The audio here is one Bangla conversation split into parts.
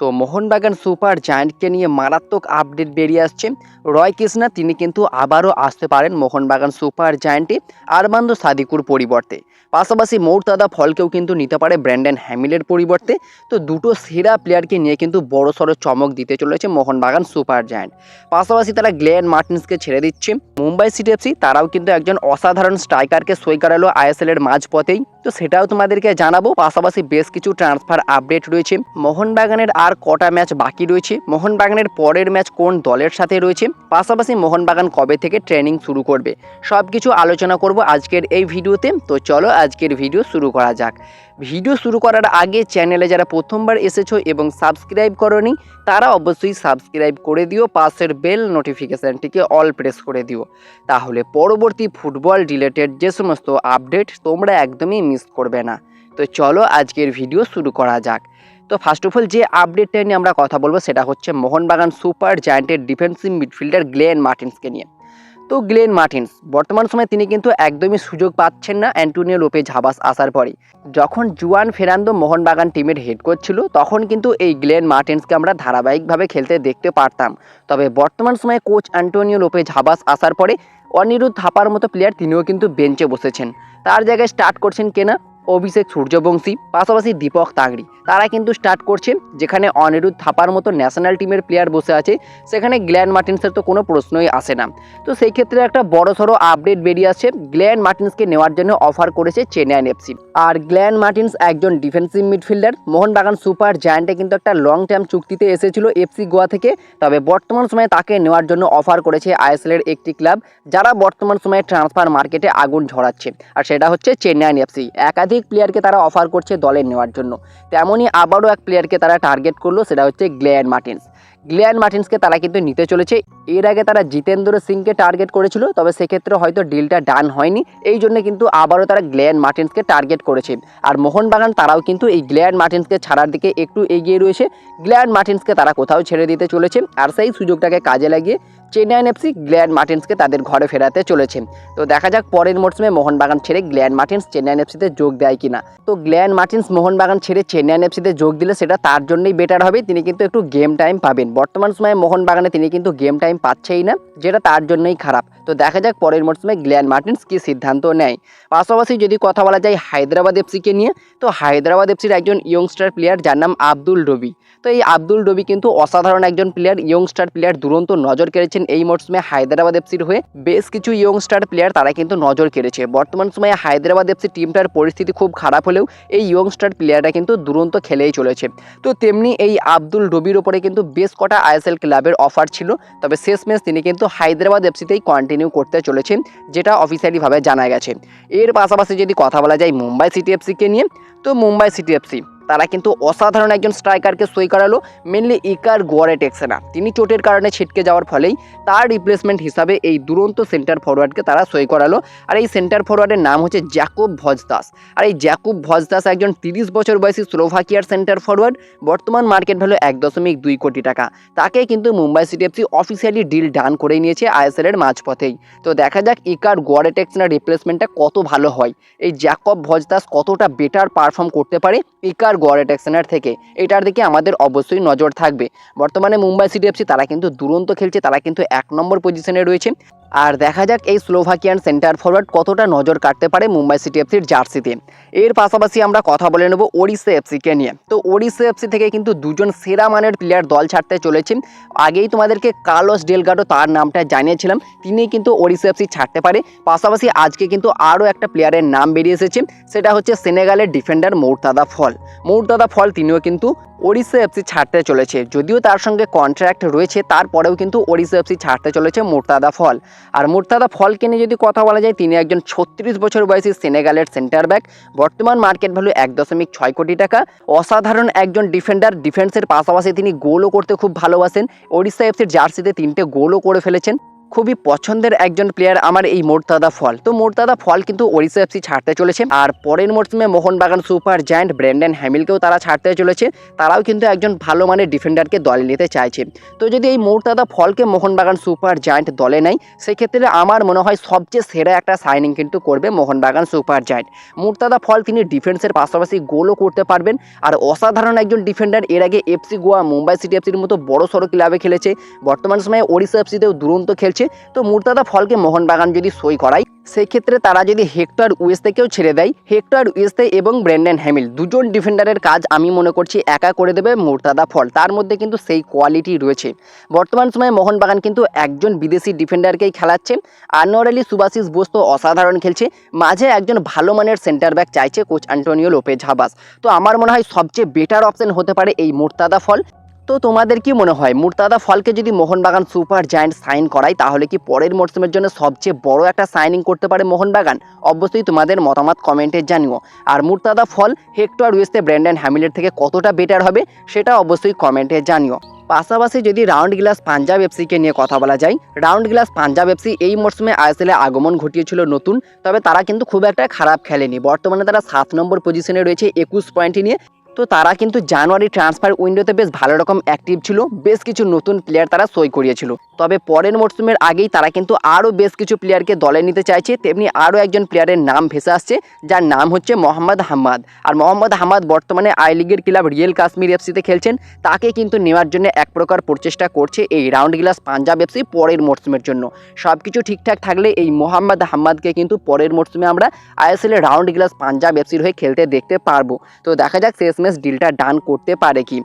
তো মোহনবাগান সুপার জায়ান্টকে নিয়ে মারাত্মক আপডেট বেরিয়ে আসছে। রয় কৃষ্ণা, তিনি কিন্তু আবারও আসতে পারেন মোহনবাগান সুপার জায়ান্টে আরমান্দ সাদিকুর পরিবর্তে। পাশাপাশি মৌরতাদা ফলকেও কিন্তু নিতে পারে ব্র্যান্ডন হ্যামিলের পরিবর্তে। তো দুটো সেরা প্লেয়ারকে নিয়ে কিন্তু বড় সড়ো চমক দিতে চলেছে মোহনবাগান সুপার জায়ান্ট। পাশাপাশি তারা গ্লেন মার্টিন্সকে ছেড়ে দিচ্ছে। মুম্বাই সিটি এফসি তারাও কিন্তু একজন অসাধারণ স্ট্রাইকারকে সই করালো আইএসএল এর মাঝপথেই। তো সেটাও তোমাদেরকে জানাব। পাশাপাশি বেশ কিছু ট্রান্সফার আপডেট রয়েছে। মোহনবাগানের আর কটা ম্যাচ বাকি রয়েছে। মোহনবাগানের পরের ম্যাচ কোন দলের সাথে রয়েছে? পাশাপাশি মোহনবাগান কবে থেকে ট্রেনিং শুরু করবে? সব কিছু আলোচনা করব আজকের এই ভিডিওতে। তো চলো আজকের ভিডিও শুরু করা যাক। ভিডিও শুরু করার আগে চ্যানেলে যারা প্রথমবার এসেছ এবং সাবস্ক্রাইব করনি, তারা অবশ্যই সাবস্ক্রাইব করে দিও, পাশের বেল নোটিফিকেশানটিকে অল প্রেস করে দিও। তাহলে পরবর্তী ফুটবল রিলেটেড যে সমস্ত আপডেট তোমরা একদমই মিস করবে না। তো চলো আজকের ভিডিও শুরু করা যাক। তো ফার্স্ট অফ অল যে আপডেটটা নিয়ে আমরা কথা বলব সেটা হচ্ছে মোহনবাগান সুপার জায়ান্টের ডিফেন্সিভ মিডফিল্ডার গ্লেন মার্টিন্সকে নিয়ে। তো গ্লেন মার্টিন্স। বর্তমান সময়ে তিনি কিন্তু একদমই সুযোগ পাচ্ছেন না অ্যান্টোনিও লোপে ঝাবাস আসার পরে যখন জুয়ান ফেরান্দো মোহনবাগান টিমের হেড কোচ ছিল, তখন কিন্তু এই গ্লেন মার্টিন্সকে আমরা ধারাবাহিকভাবে খেলতে দেখতে পারতাম। তবে বর্তমান সময়ে কোচ অ্যান্টোনিও লোপে ঝাবাস আসার পরে অনিরুদ্ধ থাপার মতো প্লেয়ার তিনিও কিন্তু বেঞ্চে বসেছেন। তার জায়গায় স্টার্ট করছেন কেনা অভিষেক সূর্যবংশী, পাশাপাশি দীপক তাগড়ি তারা কিন্তু স্টার্ট করছে, যেখানে অনিরুদ্ধ থাপার মতো ন্যাশনাল টিমের প্লেয়ার বসে আছে। সেখানে গ্ল্যান মার্টিন্সের তো কোনো প্রশ্নই আসে না। তো সেই ক্ষেত্রে একটা বড় সড়ো আপডেট বেরিয়ে আসছে। গ্ল্যান মার্টিন্সকে নেওয়ার জন্য অফার করেছে চেন্নাইন এফসি। আর গ্ল্যান মার্টিন্স একজন ডিফেন্সিভ মিডফিল্ডার মোহনবাগান সুপার জায়ান্টে কিন্তু একটা লং টার্ম চুক্তিতে এসেছিল এফসি গোয়া থেকে। তবে বর্তমান সময়ে তাকে নেওয়ার জন্য অফার করেছে আইএসএলের একটি ক্লাব যারা বর্তমান সময়ে ট্রান্সফার মার্কেটে আগুন ঝরাচ্ছে। আর সেটা হচ্ছে চেন্নাইন এফসি। একাধিক প্লেয়ারকে তারা অফার করছে দলে নেওয়ার জন্য। তেমনই আবারও এক প্লেয়ারকে তারা টার্গেট করল, সেটা হচ্ছে গ্লেয়ান মার্টিন্স গ্লেয়ান মার্টিন্সকে তারা কিন্তু নিতে চলেছে। এর আগে তারা জিতেন্দ্র সিংকে টার্গেট করেছিল, তবে সেক্ষেত্রে হয়তো ডিলটা ডান হয়নি। এই জন্য কিন্তু আবারও তারা গ্লেয়ান মার্টিন্সকে টার্গেট করেছে। আর মোহনবাগান তারাও কিন্তু এই গ্লেয়ান মার্টিন্সকে ছাড়ার দিকে একটু এগিয়ে রয়েছে। গ্লেয়ান মার্টিন্সকে তারা কোথাও ছেড়ে দিতে চলেছে। আর সেই সুযোগটাকে কাজে লাগিয়ে চেন্নাইন এফসি গ্ল্যান মার্টিন্সকে তাদের ঘরে ফেরাতে চলেছে। তো দেখা যাক পরের মরশুমে মোহনবাগান ছেড়ে গ্ল্যান মার্টিন্স চেন্নাইন এফসিতে যোগ দেয় কিনা। তো গ্ল্যান মার্টিন্স মোহনবাগান ছেড়ে চেন্নাইন এফসিতে যোগ দিলে সেটা তার জন্যই বেটার হবে। তিনি কিন্তু একটু গেম টাইম পাবেন। বর্তমান সময়ে মোহনবাগানে তিনি কিন্তু গেম টাইম পাচ্ছেই না, যেটা তার জন্যই খারাপ। তো দেখা যাক পরের মরশুমে গ্ল্যান মার্টিন্স কী সিদ্ধান্ত নেয়। পাশাপাশি যদি কথা বলা যায় হায়দ্রাবাদ এফসিকে নিয়ে, তো হায়দ্রাবাদ এফসির একজন ইয়ংস্টার প্লেয়ার যার নাম আব্দুল রবি। তো এই আব্দুল রবি কিন্তু অসাধারণ একজন প্লেয়ার ইয়ংস্টার প্লেয়ার দুরন্ত নজর কেড়েছেন এই মরশুমে হায়দ্রাবাদ এফসির হয়ে বেশ কিছু ইয়ংস্টার প্লেয়ার তারা কিন্তু নজর কেড়েছে। বর্তমান সময়ে হায়দ্রাবাদ এফসি টিমটার পরিস্থিতি খুব খারাপ হলেও এই ইয়ংস্টার প্লেয়াররা কিন্তু দুরন্ত খেলেই চলেছে। তো তেমনি এই আব্দুল রবির ওপরে কিন্তু বেশ কটা আইএসএল ক্লাবের অফার ছিল, তবে শেষ ম্যাচ তিনি কিন্তু হায়দ্রাবাদ এফসিতেই কন্টিনিউ করতে চলেছেন, যেটা অফিসিয়ালিভাবে জানা গেছে। এর পাশাপাশি যদি কথা বলা যায় মুম্বাই সিটি এফসিকে নিয়ে, তো মুম্বাই সিটি এফসি তারা কিন্তু অসাধারণ একজন স্ট্রাইকারকে সই করালো মেনলি ইকার গোয়ারে টেক্সেনা। তিনি চোটের কারণে ছিটকে যাওয়ার ফলেই তার রিপ্লেসমেন্ট হিসাবে এই দুরন্ত সেন্টার ফরওয়ার্ডকে তারা সই করালো। আর এই সেন্টার ফরওয়ার্ডের নাম হচ্ছে জ্যাকুব ভজদাস। আর এই জ্যাকুব ভজদাস একজন তিরিশ বছর বয়সী স্লোভাকিয়ার সেন্টার ফরওয়ার্ড বর্তমান মার্কেট ভ্যালু এক দশমিক দুই কোটি টাকা। তাকে কিন্তু Mumbai city FC officially deal done করে নিয়েছে আইএসএল এর মাঝপথেই। তো দেখা যাক ইকার গোয়ারে টেক্সেনার রিপ্লেসমেন্টটা কত ভালো হয়। এই জ্যাকব ভজদাস কতটা বেটার পারফর্ম করতে পারে? ইকার গোয়ারে টেক্সেনার থেকে, এটার দিকে আমাদের অবশ্যই নজর থাকবে। বর্তমানে মুম্বাই সিটি এফসি তারা কিন্তু দুরন্ত খেলছে, তারা কিন্তু এক নম্বর পজিশনে রয়েছে। আর দেখা যাক এই স্লোভাকিয়ান সেন্টার ফরওয়ার্ড কতটা নজর কাটতে পারে মুম্বাই সিটি এফসির জার্সিতে। এর পাশাপাশি আমরা কথা বলে নেব ওড়িশা এফসিকে নিয়ে। তো ওড়িশা এফসি থেকে কিন্তু দুজন সেরা মানের প্লেয়ার দল ছাড়তে চলেছেন। আগেই তোমাদেরকে কার্লোস ডেলগাডো তার নামটা জানিয়েছিলাম। তিনি কিন্তু ওড়িশা এফসি ছাড়তে পারে। পাশাপাশি আজকে কিন্তু আরও একটা প্লেয়ারের নাম বেরিয়ে এসেছে। সেটা হচ্ছে সেনেগালের ডিফেন্ডার মৌরতাদা ফল। মৌরতাদা ফল তিনিও কিন্তু ওড়িশা এফসি ছাড়তে চলেছে। যদিও তার সঙ্গে কন্ট্রাক্ট রয়েছে, তারপরেও কিন্তু ওড়িশা এফসি ছাড়তে চলেছে মোর্তাদা ফল। আর মুর্তাদা ফলকে নিয়ে যদি কথা বলা যায়, তিনি একজন ছত্রিশ বছর বয়সী সেনেগালের সেন্টার ব্যাক বর্তমান মার্কেট ভ্যালু এক দশমিক ছয় কোটি টাকা। অসাধারণ একজন ডিফেন্ডার ডিফেন্সের পাশাপাশি তিনি গোলও করতে খুব ভালোবাসেন। ওড়িশা এফসির জার্সিতে তিনটে গোলও করে ফেলেছেন। খুবই পছন্দের একজন প্লেয়ার আমার এই মোরতাদা ফল। তো মোরতাদা ফল কিন্তু ওড়িশা এফসি ছাড়তে চলেছে আর পরের মরশুমে মোহনবাগান সুপার জায়ান্ট ব্র্যান্ডন হ্যামিলকেও তারা ছাড়তে চলেছে। তারাও কিন্তু একজন ভালো মানের ডিফেন্ডারকে দলে নিতে চাইছে। তো যদি এই মোরতাদা ফলকে মোহনবাগান সুপার জায়ান্ট দলে নেয়, সেক্ষেত্রে আমার মনে হয় সবচেয়ে সেরা একটা সাইনিং কিন্তু করবে Mohun Bagan super giant. Murtada Fall তিনি ডিফেন্সের পাশাপাশি গোলও করতে পারবেন। আর অসাধারণ একজন ডিফেন্ডার এর আগে এফসি গোয়া, মুম্বাই সিটি এফসির মতো বড় সড়ো ক্লাবে খেলেছে। বর্তমান সময়ে ওড়িশা এফসিতেও দুরন্ত খেলছে। তো মুর্তাদা ফলকে মোহনবাগান যদি সই করায়, সেক্ষেত্রে তারা যদি হেক্টর উয়েস্তেকেও ছেড়ে দেয়, হেক্টর উয়েস্তে এবং ব্র্যান্ডন হ্যামিল দুজন ডিফেন্ডারের কাজ আমি মনে করছি একা করে দেবে মুর্তাদা ফল। তার মধ্যে কিন্তু সেই কোয়ালিটি রয়েছে। বর্তমান সময়ে মোহনবাগান কিন্তু একজন বিদেশি ডিফেন্ডারকেই খেলাচ্ছে। আনোয়ার আলী সুবাসিস বোস তো অসাধারণ খেলছে। মাঝে একজন ভালো মানের সেন্টার ব্যাক চাইছে কোচ অ্যান্টোনিও লোপেজ হাবাস। তো আমার মনে হয় সবচেয়ে বেটার অপশন হতে পারে এই মুর্তাদা ফল। তো তোমাদের কি মনে হয়? মুর্তাদা ফলকে যদি মোহনবাগান সুপার জায়ান্ট সাইন করায়, তাহলে কি পরের মরশুমের জন্য সবচেয়ে বড় একটা সাইনিং করতে পারে মোহনবাগান? অবশ্যই তোমাদের মতামত কমেন্টে জানিও। আর মুর্তাদা ফল, হেক্টর উয়েস্তে ব্র্যান্ডন হ্যামিলের থেকে কতটা বেটার হবে, সেটা অবশ্যই কমেন্টে জানিও। পাশাপাশি যদি রাউন্ড গ্লাস পাঞ্জাব এফসিকে নিয়ে কথা বলা যায়, রাউন্ড গ্লাস পাঞ্জাব এফসি এই মরশুমে আইএসএলে আগমন ঘটিয়েছিল নতুন, তবে তারা কিন্তু খুব একটা খারাপ খেলেনি। বর্তমানে তারা সাত নম্বর পজিশনে রয়েছে, একুশ পয়েন্ট নিয়ে। তো তারা কিন্তু জানুয়ারি ট্রান্সফার উইন্ডোতে বেশ ভালো রকম অ্যাক্টিভ ছিল, বেশ কিছু নতুন প্লেয়ার তারা সই করিয়েছিল। তবে পরের মরশুমের আগেই তারা কিন্তু আরও বেশ কিছু প্লেয়ারকে দলে নিতে চাইছে। তেমনি আরও একজন প্লেয়ারের নাম ভেসে আসছে, যার নাম হচ্ছে মোহাম্মদ হাম্মাদ। আর মোহাম্মদ হাম্মাদ বর্তমানে আই লিগের ক্লাব রিয়েল কাশ্মীর এফসিতে খেলছেন। তাকে কিন্তু নেওয়ার জন্য এক প্রকার প্রচেষ্টা করছে এই রাউন্ড গ্লাস পাঞ্জাব এফসি পরের মরশুমের জন্য। সব কিছু ঠিকঠাক থাকলে এই মোহাম্মদ হাম্মাদকে কিন্তু পরের মরশুমে আমরা আইএসএলের রাউন্ড গ্লাস পাঞ্জাব এফসির হয়ে খেলতে দেখতে পারব। তো দেখা যাক শেষমেশ ডিলটা ডান করতে পারে কি।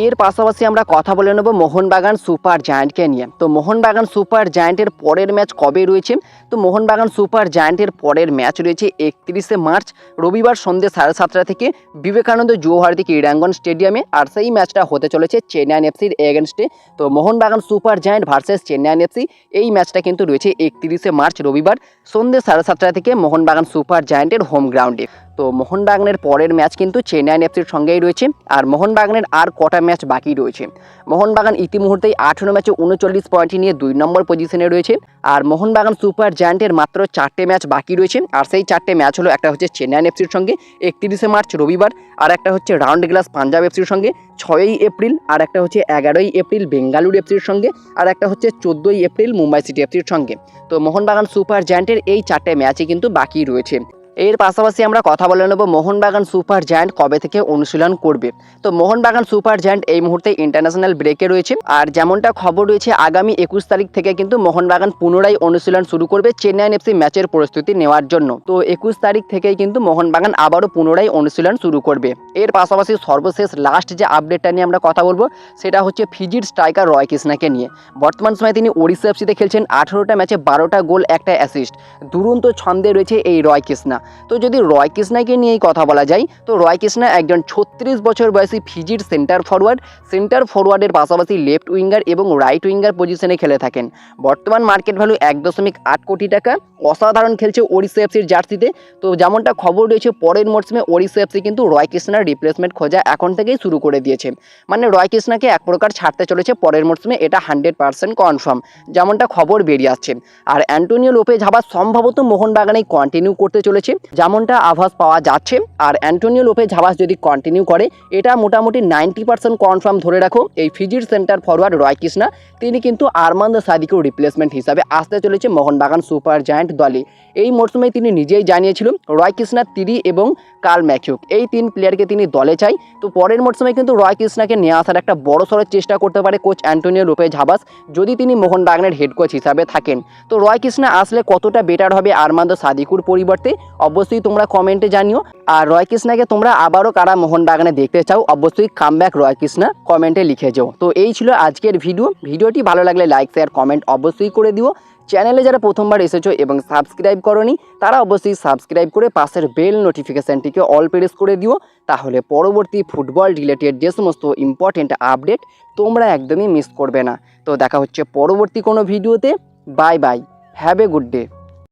এর পাশাপাশি আমরা কথা বলে নেব মোহনবাগান সুপার জায়ান্টকে নিয়ে। তো মোহনবাগান সুপার জায়ান্টের পরের ম্যাচ কবে রয়েছে? তো মোহনবাগান সুপার জায়ান্টের পরের ম্যাচ রয়েছে একত্রিশে মার্চ, রবিবার সন্ধ্যে সাড়ে সাতটা থেকে। বিবেকানন্দ যুবভারতী ক্রীড়াঙ্গন স্টেডিয়ামে আর সেই ম্যাচটা হতে চলেছে চেন্নাইন এফসির এগেনস্টে। তো Mohun Bagan super giant versus Chennaiyin FC এই ম্যাচটা কিন্তু রয়েছে একত্রিশে মার্চ, রবিবার সন্ধ্যে সাড়ে সাতটা থেকে মোহনবাগান সুপার জায়ান্টের হোম গ্রাউন্ডে। তো মোহনবাগানের পরের ম্যাচ কিন্তু চেন্নাইন এফসির সঙ্গেই রয়েছে আর মোহনবাগানের আর কটা ম্যাচ বাকি রয়েছে। মোহনবাগান ইতিমুহূর্তেই আঠেরো ম্যাচে উনচল্লিশ পয়েন্ট নিয়ে দুই নম্বর পজিশনে রয়েছে। আর মোহনবাগান সুপার জায়ান্টের মাত্র চারটে ম্যাচ বাকি রয়েছে। আর সেই চারটে ম্যাচ হলো, একটা হচ্ছে চেন্নাইন এফসির সঙ্গে, একত্রিশে মার্চ রবিবার, আর একটা হচ্ছে রাউন্ড গ্লাস পাঞ্জাব এফসির সঙ্গে, ছয়ই এপ্রিল, আর একটা হচ্ছে এগারোই এপ্রিল বেঙ্গালুরু এফসির সঙ্গে, আর একটা হচ্ছে চোদ্দোই এপ্রিল মুম্বাই সিটি এফসির সঙ্গে। তো মোহনবাগান সুপার জায়ান্টের এই চারটে ম্যাচই কিন্তু বাকি রয়েছে। এর পাশাপাশি আমরা কথা বলে নেব মোহনবাগান সুপার জায়ান্ট কবে থেকে অনুশীলন করবে। তো মোহনবাগান সুপার জায়ান্ট এই মুহূর্তে ইন্টারন্যাশনাল ব্রেকে রয়েছে আর যেমনটা খবর রয়েছে আগামী একুশ তারিখ থেকে কিন্তু মোহনবাগান পুনরায় অনুশীলন শুরু করবে চেন্নাইন এফসি ম্যাচের প্রস্তুতি নেওয়ার জন্য। তো একুশ তারিখ থেকেই কিন্তু মোহনবাগান আবারও পুনরায় অনুশীলন শুরু করবে। এর পাশাপাশি সর্বশেষ লাস্ট যে আপডেটটা নিয়ে আমরা কথা বলব, সেটা হচ্ছে ফিজির স্ট্রাইকার রয় কৃষ্ণাকে নিয়ে। বর্তমান সময়ে তিনি ওড়িশা এফসিতে খেলছেন আঠেরোটা ম্যাচে বারোটা গোল, একটা অ্যাসিস্ট দুরন্ত ছন্দে রয়েছে এই রয় কৃষ্ণা। তো যদি রয় কৃষ্ণাকে নিয়েই কথা বলা যায়, তো রয় কৃষ্ণা একজন ছত্রিশ বছর বয়সী ফিজির সেন্টার ফরওয়ার্ড সেন্টার ফরওয়ার্ডের পাশাপাশি লেফট উইঙ্গার এবং রাইট উইঙ্গার পজিশনে খেলে থাকেন। বর্তমান মার্কেট ভ্যালু এক দশমিক আট কোটি টাকা। অসাধারণ খেলছে ওড়িশা এফসির জার্সিতে। তো যেমনটা খবর রয়েছে, পরের মরশুমে ওড়িশা এফসি কিন্তু রয় কৃষ্ণার রিপ্লেসমেন্ট খোঁজা এখন থেকেই শুরু করে দিয়েছে। মানে রয় কৃষ্ণাকে এক প্রকার ছাড়তে চলেছে পরের মরশুমে, এটা হান্ড্রেড পার্সেন্ট কনফার্ম যেমনটা খবর বেরিয়ে আসছে। আর অ্যান্টোনিও লোপে ঝাবা সম্ভবত মোহনবাগানেই কন্টিনিউ করতে চলেছে। যেমনটা আভাস পাওয়া যাচ্ছে। আর অ্যান্টোনিও লোপে ঝাভাস যদি কন্টিনিউ করে, এটা মোটামুটি নাইনটি পার্সেন্ট কনফার্ম ধরে রাখো, এই ফিজির সেন্টার ফরওয়ার্ড রয় কৃষ্ণা। তিনি কিন্তু আরমান্দ সাদিকেও রিপ্লেসমেন্ট হিসাবে আসতে চলেছে মোহনবাগান সুপার জায়ান্ট দলে। এই মরশুমে তিনি নিজেই জানিয়েছিল, রয় কৃষ্ণা, তিরি এবং কাল ম্যাচুক এই তিন প্লেয়ারকে তিনি দলে চাই। তো পরের মরশুমে কিন্তু রয় কৃষ্ণাকে নিয়ে আসার একটা বড় সড়ো চেষ্টা করতে পারে কোচ অ্যান্টোনিও লোপে ঝাবাস যদি তিনি মোহনবাগানের হেড কোচ হিসাবে থাকেন। তো রয় কৃষ্ণা আসলে কতটা বেটার হবে আরমান্দ সাদিকুর পরিবর্তে? অবশ্যই তোমরা কমেন্টে জানিও। আর রয় কৃষ্ণাকে তোমরা আবারও কারা মোহনবাগানে দেখতে চাও, অবশ্যই কামব্যাক রয় কৃষ্ণা কমেন্টে লিখে যাও। তো এই ছিল আজকের ভিডিও ভিডিওটি ভালো লাগলে লাইক শেয়ার কমেন্ট অবশ্যই করে দিও। চ্যানেলে যারা প্রথমবার এসেছ এবং সাবস্ক্রাইব করনি, তারা অবশ্যই সাবস্ক্রাইব করে পাশের বেল নোটিফিকেশানটিকে অল প্রেস করে দিও। তাহলে পরবর্তী ফুটবল রিলেটেড যে সমস্ত ইম্পর্টেন্ট আপডেট তোমরা একদমই মিস করবে না। তো দেখা হচ্ছে পরবর্তী কোনো ভিডিওতে bye bye have a good day